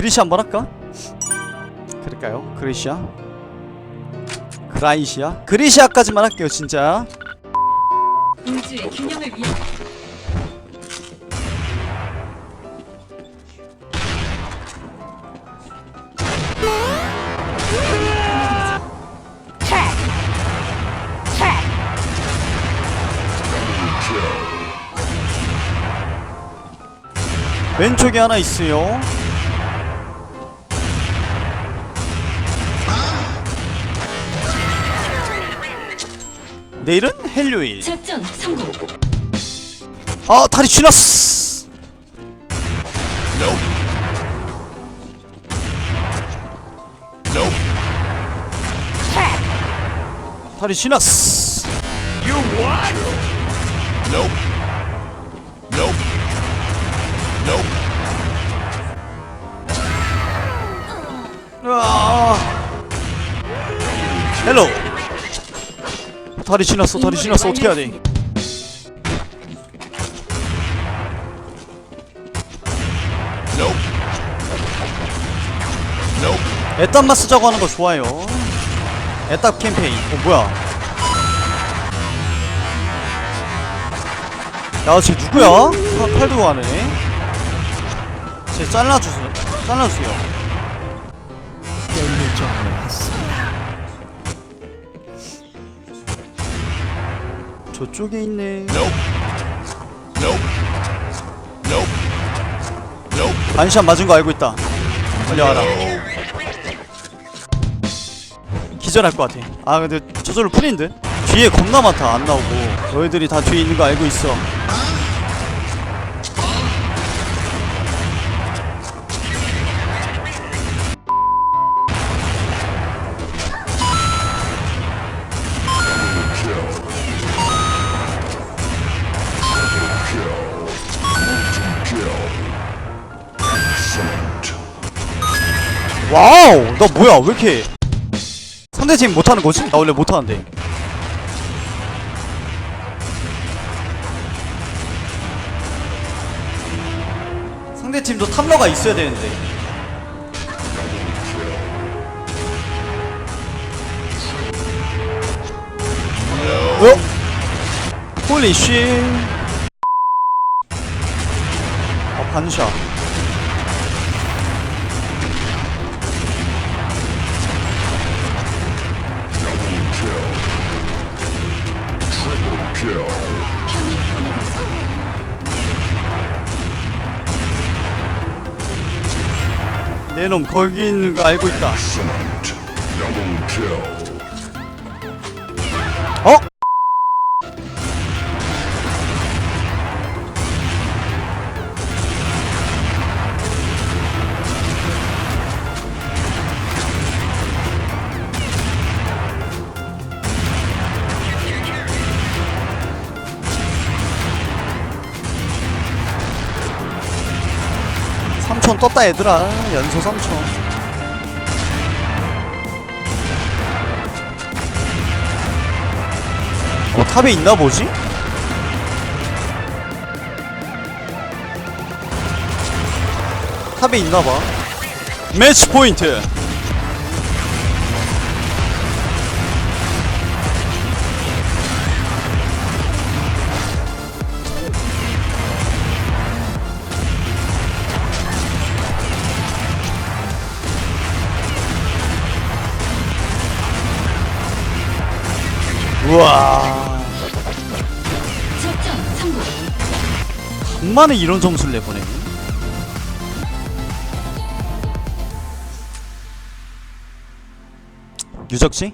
그리시 한번 할까? 그럴까요? 그리시아? 그라이시아? 그리시아까지만 할게요 진짜 우주의 균형을 위해 왼쪽에 하나 있어요 내일은 헬요일. 작전 성공. 아 다리 쥐났어. 다리 쥐났어. 으아. 다리 쥐났어 다리 쥐났어. 어떻게 해야 돼? 애답만 쓰자고 하는 거 좋아요. 애답 캠페인. 어 뭐야? 야쟤 누구야? 팔- 팔 들고 가네. 쟤 잘라주세요. 잘라주세요 저쪽에 있네. 반샷 맞은 거 알고 있다. 빨리 와라. 기절할 것 같아. 아 근데 저절로 풀인데? 뒤에 겁나 많다. 안 나오고. 너희들이 다 뒤에 있는 거 알고 있어 와우 나 뭐야 왜 이렇게 상대팀 못하는 거지? 나 원래 못하는데 상대팀도 탐러가 있어야 되는데 어? 홀리 쉣 아, 반샷 내놈 거기 있는 거 알고 있다 3천 떴다 얘들아. 연소 3천 어, 탑에 있나 보지? 탑에 있나봐. 매치 포인트. 우와 작전 성공. 간만에 이런 점수를 내보네 유적지?